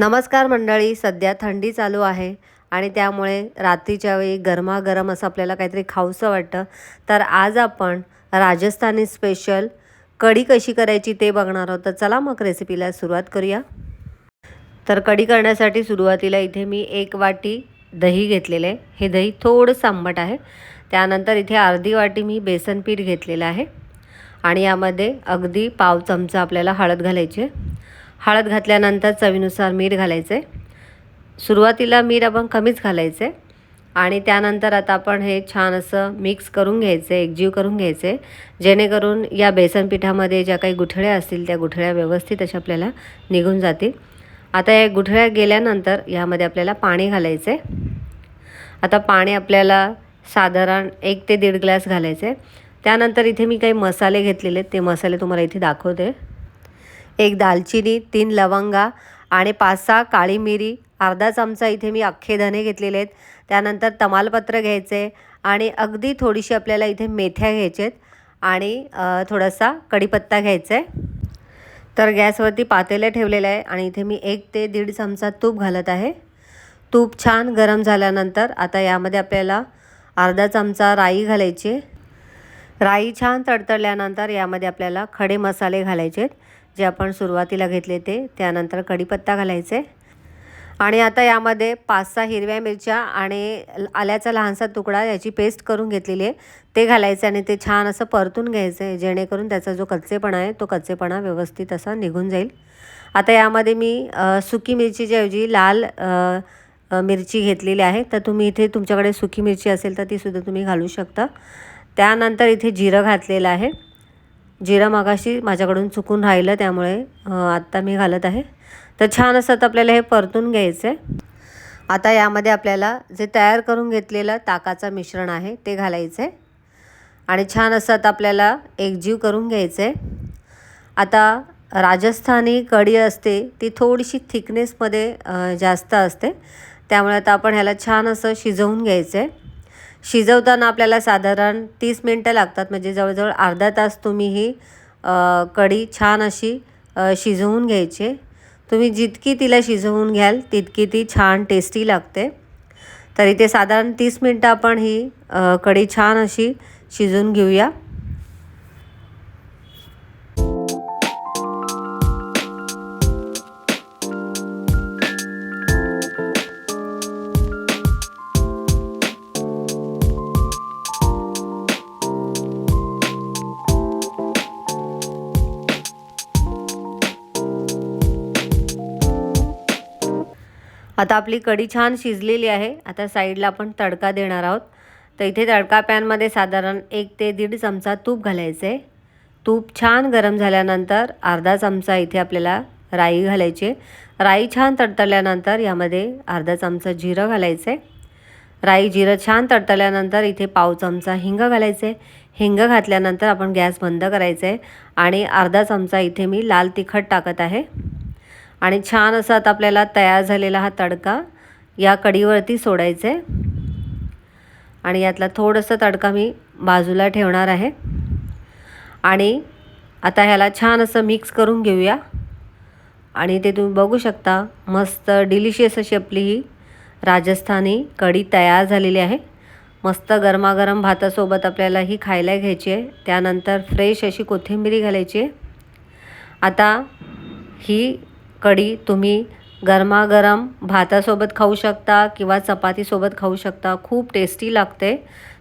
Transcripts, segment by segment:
नमस्कार मंडळी सध्या थंडी चालू आहे आणि त्यामुळे रात्रीच्या वेळी गरमागरम असं आपल्याला काहीतरी खाऊसं वाटतं. तर आज आपण राजस्थानी स्पेशल कढी कशी करायची ते बघणार आहोत. तर चला मग रेसिपीला सुरुवात करूया. तर कढी करण्यासाठी सुरुवातीला इथे मी एक वाटी दही घेतलेलं आहे. हे दही थोडंसं आंबट आहे. त्यानंतर इथे अर्धी वाटी मी बेसन पीठ घेतलेलं आहे. आणि यामध्ये अगदी पाव चमचा आपल्याला हळद घालायची आहे. हळद घातल्यानंतर चवीनुसार मीठ घालायचं. आहे सुरुवातीला मीठ आपण कमीच घालायचं. आहे आणि त्यानंतर आता आपण हे छान असं मिक्स करून घ्यायचं आहे एकजीव करून घ्यायचं. आहे जेणेकरून या बेसन पिठामध्ये ज्या काही गुठळ्या असतील त्या गुठळ्या व्यवस्थित अशा आपल्याला निघून जातील. आता या गुठळ्या गेल्यानंतर यामध्ये आपल्याला पाणी घालायचं. आहे आता पाणी आपल्याला साधारण एक ते दीड ग्लास घालायचं. आहे त्यानंतर इथे मी काही मसाले घेतलेले आहेत ते मसाले तुम्हाला इथे दाखवते. एक दालचिनी तीन लवंगा आणि पाच सहा काळी मिरी. अर्धा चमचा इथे मी अख्खे धने घेतलेले आहेत. त्यानंतर तमालपत्र घ्यायचे आणि अगदी थोडीशी आपल्याला इथे मेथ्या घ्यायचे आहेत आणि थोडासा कढीपत्ता घ्यायचा आहे. तर गॅसवरती पातेलं ठेवलेलं आहे आणि इथे मी एक ते दीड चमचा तूप घालत आहे. तूप छान गरम झाल्यानंतर आता यामध्ये आपल्याला अर्धा चमचा राई घालायची आहे. राई छान तडतडल्यानंतर यामध्ये आपल्याला खडे मसाले घालायचे आहेत जे आपण सुरुवातीला घेतले ते त्यानंतर कढीपत्ता घालायचे. आणि आता यामध्ये पाच सहा हिरव्या मिरच्या आणि आल्याचा लहानसा तुकडा याची पेस्ट करून घेतलेली आहे. ते घालायचं आणि ते छान असं परतून घ्यायचं आहे जेणेकरून त्याचा जो कच्चेपणा आहे तो कच्चेपणा व्यवस्थित असा निघून जाईल. आता यामध्ये मी सुकी मिरचीच्या ऐवजी लाल मिरची घेतलेली आहे. तर तुम्ही इथे तुमच्याकडे सुकी मिरची असेल तर तीसुद्धा तुम्ही घालू शकता. त्यानंतर इथे जिरं घातलेलं आहे. जिरं मागाशी माझ्याकडून चुकून राहिलं त्यामुळे आत्ता मी घालत आहे. तर छान असं आता आपल्याला हे परतून घ्यायचं आहे आता यामध्ये आपल्याला जे तयार करून घेतलेलं ताकाचं मिश्रण आहे ते घालायचं आहे आणि छान असं आता आपल्याला एकजीव करून घ्यायचं आहे आता राजस्थानी कढी असते ती थोडीशी थिकनेसमध्ये जास्त असते. त्यामुळे आता आपण ह्याला छान असं शिजवून घ्यायचं आहे शिजवताना आपल्याला साधारण तीस मिनटं लागतात. म्हणजे जवळजवळ अर्धा तास तुम्ही ही कढी छान अशी शिजवून घ्यायची. तुम्ही जितकी तिला शिजवून घ्याल तितकी ती छान टेस्टी लागते. तर इथे साधारण तीस मिनटं आपण ही कढी छान अशी शिजवून घेऊया. आता आपली कढी छान शिजलेली आहे. आता साईडला आपण तडका देणार आहोत. तर इथे तडका पॅनमध्ये साधारण एक ते दीड चमचा तूप घालायचं आहे तूप छान गरम झाल्यानंतर अर्धा चमचा इथे आपल्याला राई घालायची राई छान तडतडल्यानंतर यामध्ये अर्धा चमचा जिरं घालायचं आहे राई जिरं छान तडतडल्यानंतर इथे पाव चमचा हिंग घालायचं आहे हिंग घातल्यानंतर आपण गॅस बंद करायचं आहे आणि अर्धा चमचा इथे मी लाल तिखट टाकत आहे. आणि छान असा आता आपल्याला तयार झालेला हा तडका या कढीवरती सोडायचा. आहे आणि यातला थोडंसं तडका मी बाजूला ठेवणार आहे. आणि आता ह्याला छान असं मिक्स करून घेऊया. आणि ते तुम्ही बघू शकता मस्त डिलिशियस अशी आपली ही राजस्थानी कढी तयार झालेली आहे. मस्त गरमागरम भातासोबत आपल्याला ही खायला घ्यायची आहे. त्यानंतर फ्रेश अशी कोथिंबिरी घालायची आहे. आता ही कढी तुम्ही गरमागरम भातासोबत खाऊ शकता किंवा चपातीसोबत खाऊ शकता. खूप टेस्टी लागते.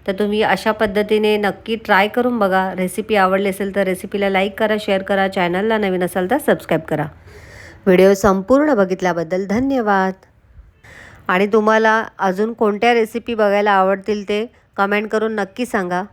तर तुम्ही अशा पद्धतीने नक्की ट्राय करून बघा. रेसिपी आवडली असेल तर रेसिपीला लाईक करा शेअर करा चॅनलला नवीन असाल तर सबस्क्राईब करा. व्हिडिओ संपूर्ण बघितल्याबद्दल धन्यवाद. आणि तुम्हाला अजून कोणत्या रेसिपी बघायला आवडतील ते कमेंट करून नक्की सांगा.